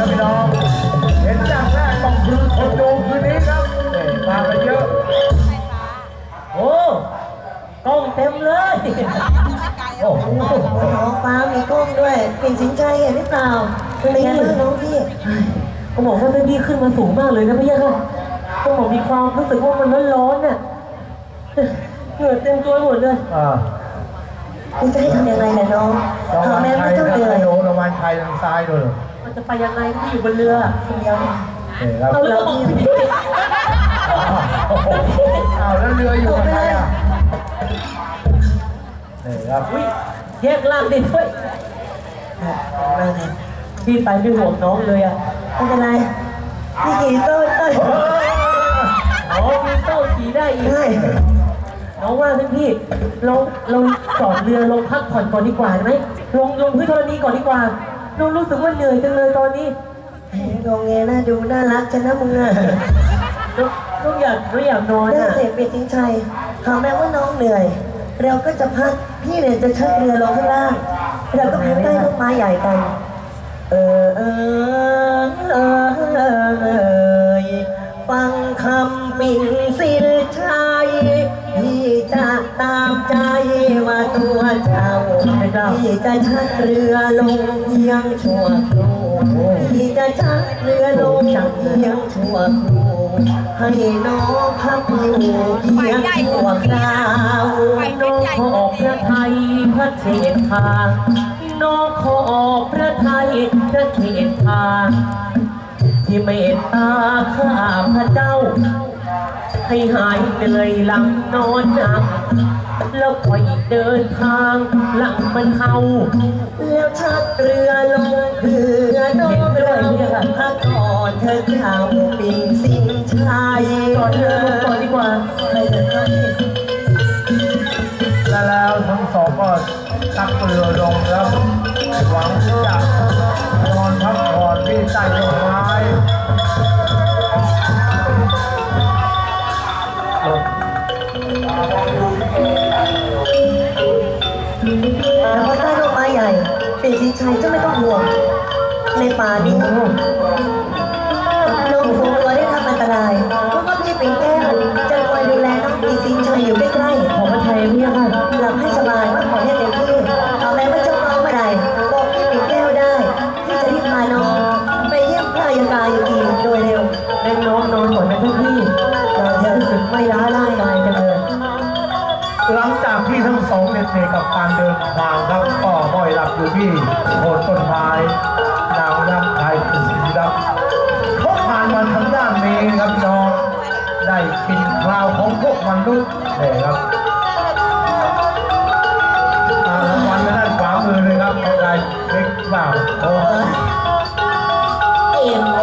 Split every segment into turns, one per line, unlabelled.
นะพี่น้อง เห็นอย่างแรกต้องคือคนดูคืนนี้ครับนี่มากันเยอะ
โอ้กล้องเต็มเลย โอ้โห
น้องฟ้ามีกล้องด้วยเปลี่ยนสินใจเห็นหรือเปล่าเป็นไงบ้างน้องพี่
ก็บอกว่าท่านพี่ขึ้นมาสูงมากเลยนะพี่ยะค่ะก็บอกมีความรู้สึกว่ามันร้อนๆน่ะเหงื่อเต็มตัวหมดเลย
อ่า
พี่จะให้ทำยังไงเนี่ยน้อง
ราง
หา
วัล
แม่
ไท
ไม่
ย
ต้อง
นะ
เหนื่อย
โยรางวัลไทยทางซ้ายด้วย
มันจะไปยังไงที่อยู่บนเรือ
คนเดียว
นี่ครับ
เอาแล้วก็บอกพี่
อ้าวแล้วเรืออยู่กับใครอะนี่ครับ
อุ๊ยแยกล่างได้ด้วย
มาไง
พี่ไปไม่ห่วงน้องเลยอะ
ไม่เป็นไรพี่ขี่ต้นเอ้ย
อ๋อมีโต้ขี่ได้อีก
ได้
น้องว่าท่านพี่เราเราจอดเรือลงพักผ่อนก่อนดีกว่าไหมลงลงพื้นธรณีก่อนดีกว่า น้องรู้สึกว่าเหนื่อยจังเลยตอนนี้
โรงเงน่าดูน่ารักจังนะมึงอะ
น้องน้องอยากน้องอยากนอน
น่า
อะ
เสียเปรียบสินชัยหาแม้ว่าน้องเหนื่อย เราก็จะพัก พี่เนี่ยจะชักเรือลงข้างล่าง เราก็พักใต้ต้นไม้ใหญ่กัน เออเออเออเออเอยฟังคำปิ่นสิน จะชักเรือลงเพียงชั่วครู่พี่จะชักเรือลงเพียงชั่วครูให้น้องพักอยู่เพียงชั่วคราว
น้องขอพระไทยพระเทศทางน้องขอพระไทยพระเทศทางที่เมตตาข้าพระเจ้า ให้หายเหนื่อยหลังนอนหนักแล้วค่อยเดินทางหลังมันเทา
แล้วชักเรือลงเพื่อน้องเราพักก่อนเธอเข้าปิ่นสินชัย
ก่อนเรือก่อนดีกว่า
ให้เธอเข้าที่
และแล้วทั้งสองก็ชักเรือลงแล้วหวังจะนอนพักผ่อนที่ใต้ต้นไม้
ชัยเจ้าไม่ต้องห่วง ในป่านี้น้องคงตัวได้รับอันตราย อ้เอ็ม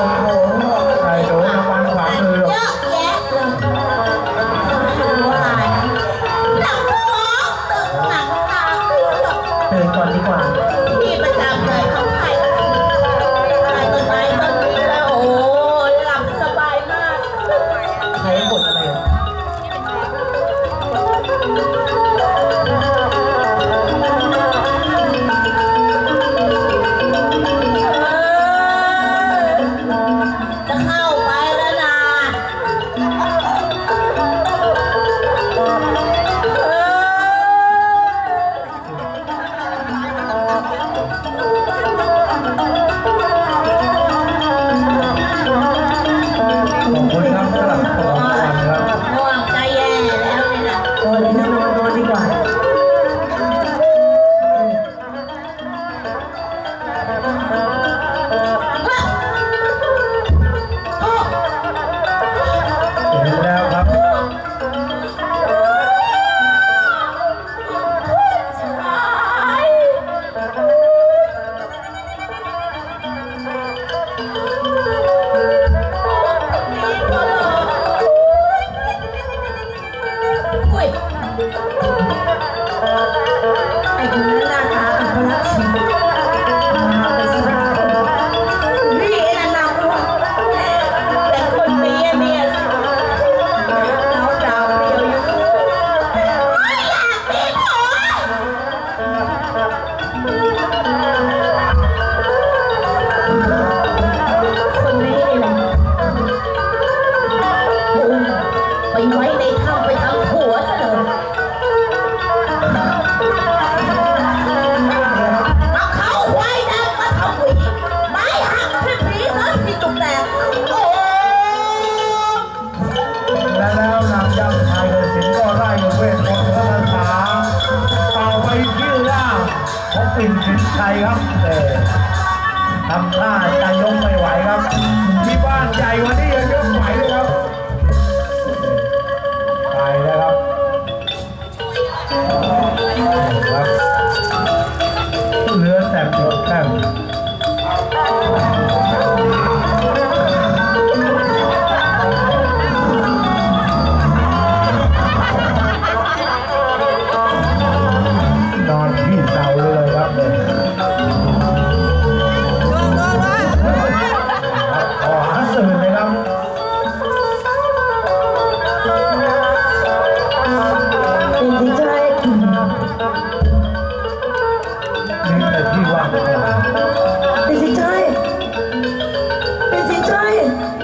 Hãy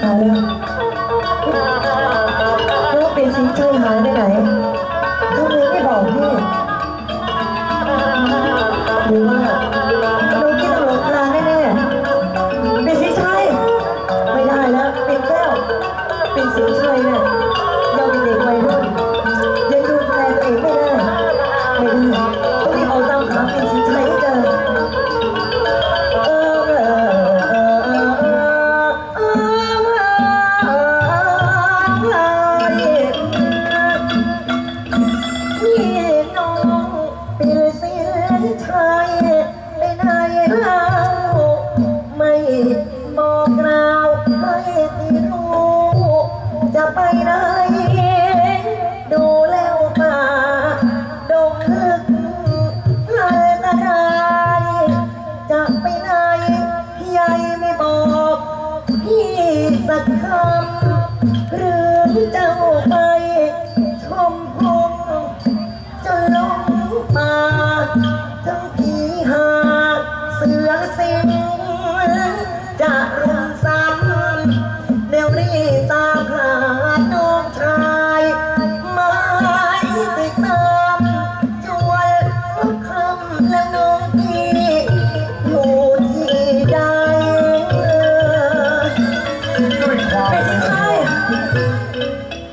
subscribe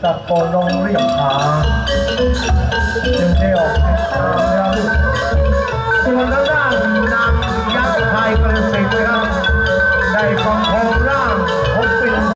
ตะโก
นลงเรีย
กหาจึงได้ออก
จาก
ทา
งแล้วส่ว
นงด้านนางยักษ์ไทยประสิทธิ์ครับได้ฟังพ
ง